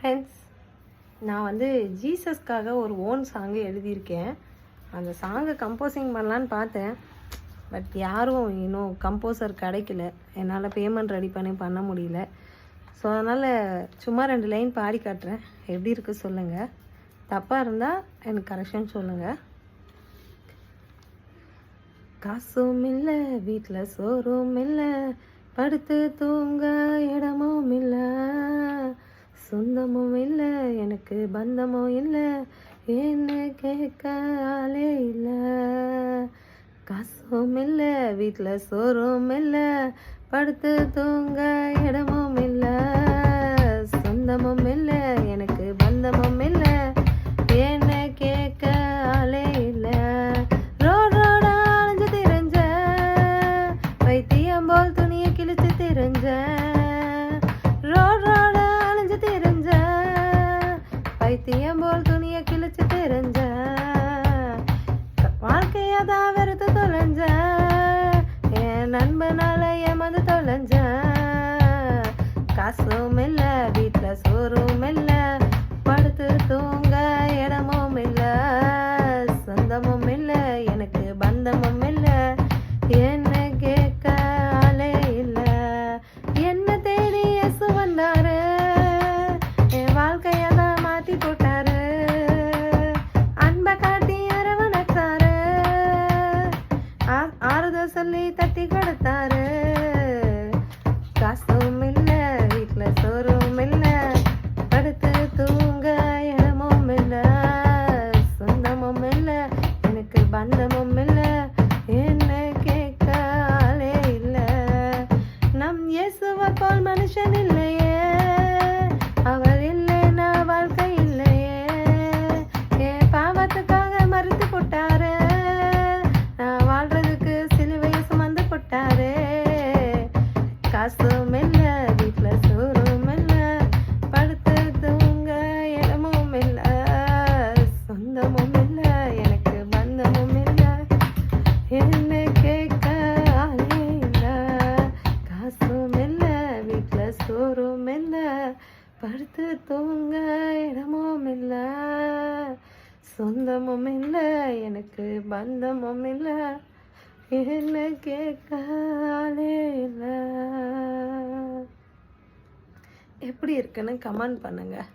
Friends நான் வந்து ஜீசஸ்க்காக ஒரு ஓன் சாங்கு எழுதியிருக்கேன். அந்த சாங்கை கம்போசிங் பண்ணலான்னு பார்த்தேன். பட் யாரும் இன்னும் கம்போசர் கிடைக்கல. என்னால் பேமெண்ட் ரெடி பண்ணி பண்ண முடியல. ஸோ அதனால் சும்மா ரெண்டு லைன் பாடி காட்டுறேன். எப்படி இருக்கு சொல்லுங்கள் தப்பாக இருந்தால் எனக்கு கரெக்ஷன் சொல்லுங்கள் காசும் இல்லை வீட்டில் சோறும் இல்லை படுத்து தூங்க இடமும் இல்லை. சொந்தமும் இல்லை எனக்கு பந்தமும் இல்லை என்ன கேட்க ஆளே இல்லை. காசும் இல்லை வீட்டில் சோறும் இல்லை படுத்து தூங்க கிழிச்சு திரிஞ்ச வாழ்க்கையதான் வெறுத்து தொலைஞ்ச என் நண்பனால ஏமாந்து தொலைஞ்ச காசும் இல்லை வீட்டுல சோறும் தட்டி காசும் இல்லை வீட்டுல சோறும் இல்லை. படுத்து தூங்க இடமும் இல்ல. சொந்தமும் இல்லை எனக்கு பந்தமும் இல்லை. என்ன கேட்க ஆளே இல்ல. நம் இயேசுவை போல் மனுஷன் காசும் இல்ல வீட்டுல சோறும் இல்ல படுத்து தூங்க இடமும் இல்ல சொந்தமும் இல்ல எனக்கு பந்தமும் இல்ல. என்ன கேட்க ஆளே இல்ல காசும் இல்ல வீட்டுல சோறும் இல்ல படுத்து தூங்க இடமும் இல்ல. சொந்தமும் இல்லை எனக்கு பந்தமும் இல்லை. என்ன கேட்காலேல எப்படி இருக்குன்னு கமெண்ட் பண்ணுங்கள்